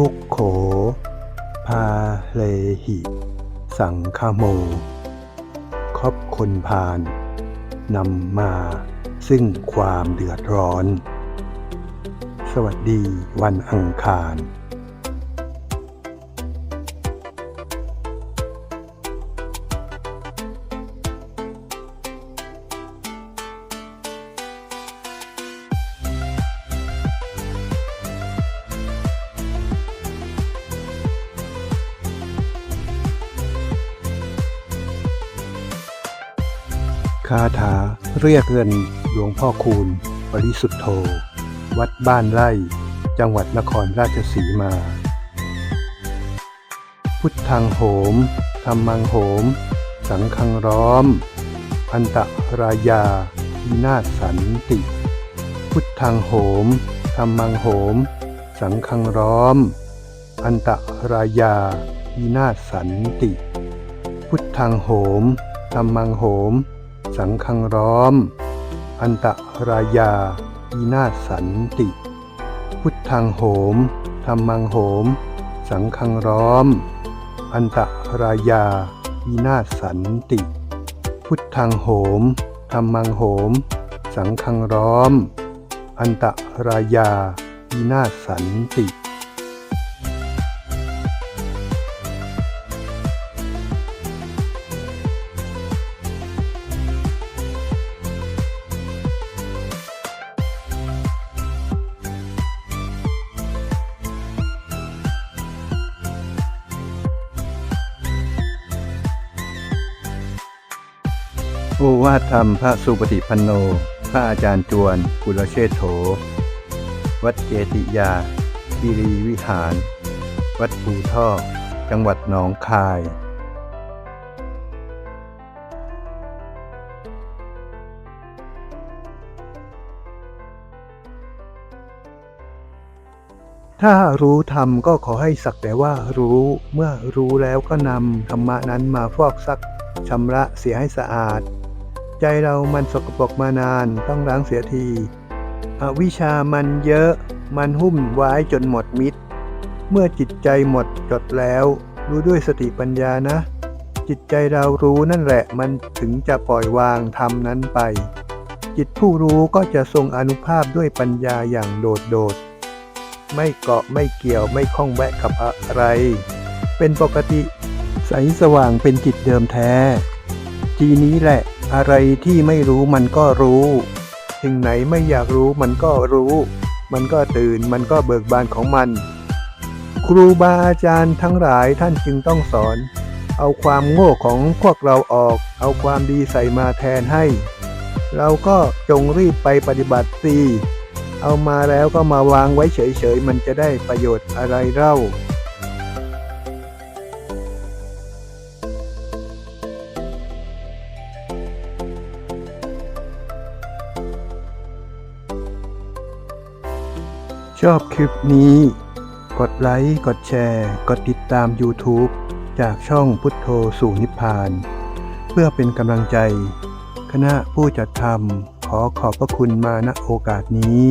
ทุกโข พาเลหิ สังคโม ครอบคนพาลนำมาซึ่งความเดือดร้อน สวัสดีวันอังคาร คาถาเรียกเงินหลวงพ่อคูณปริสุทธโธ วัดบ้านไร่ จังหวัดนครราชสีมา พุทธังโหมธรรมังโหม สังฆังร้อมอันตะรายาวินาศสันติ พุทธังโหมธรรมังโหม สังฆังร้อมอันตะรายาวินาศสันติ พุทธังโหมธรรมังโหม สังฆังร้อม อันตรายาวินาสันติ พุทธังโหมธรรมังโหม สังฆังร้อม อันตรายาวินาสันติ พุทธังโหมธรรมังโหม สังฆังร้อม อันตรายาวินาสันติ โอวาทธรรมพระสุปฏิปันโน พระอาจารย์จวนกุลเชษโถ วัดเจติยาคีรีวิหาร วัดภูท่อ จังหวัดหนองคาย ถ้ารู้ธรรมก็ขอให้สักแต่ว่ารู้ เมื่อรู้แล้วก็นำธรรมะนั้นมาฟอกซักชำระเสียให้สะอาด ใจเรามันสกปรกมานานต้องล้างเสียทีอวิชามันเยอะ มันหุ้มไว้จนหมดมิตรเมื่อจิตใจหมดจดแล้ว รู้ด้วยสติปัญญานะ จิตใจเรารู้นั่นแหละมันถึงจะปล่อยวางธรรมนั้นไป จิตผู้รู้ก็จะทรงอนุภาพด้วยปัญญาอย่างโดดโดด ไม่เกาะไม่เกี่ยวไม่ข้องแวะกับอะไร เป็นปกติ ใสสว่างเป็นจิตเดิมแท้ ทีนี้แหละ อะไรที่ไม่รู้มันก็รู้ สิ่งไหนไม่อยากรู้มันก็รู้ มันก็ตื่นมันก็เบิกบานของมัน ครูบาอาจารย์ทั้งหลายท่านจึงต้องสอน เอาความโง่ของพวกเราออก เอาความดีใส่มาแทนให้ เราก็จงรีบไปปฏิบัติสิเอามาแล้วก็มาวางไว้เฉยๆ มันจะได้ประโยชน์อะไรเล่า ชอบคลิปนี้ กดไลค์ กดแชร์ กดติดตาม YouTube จากช่องพุทโธสู่นิพพาน เพื่อเป็นกำลังใจ คณะผู้จัดทำขอขอบพระคุณมาณโอกาสนี้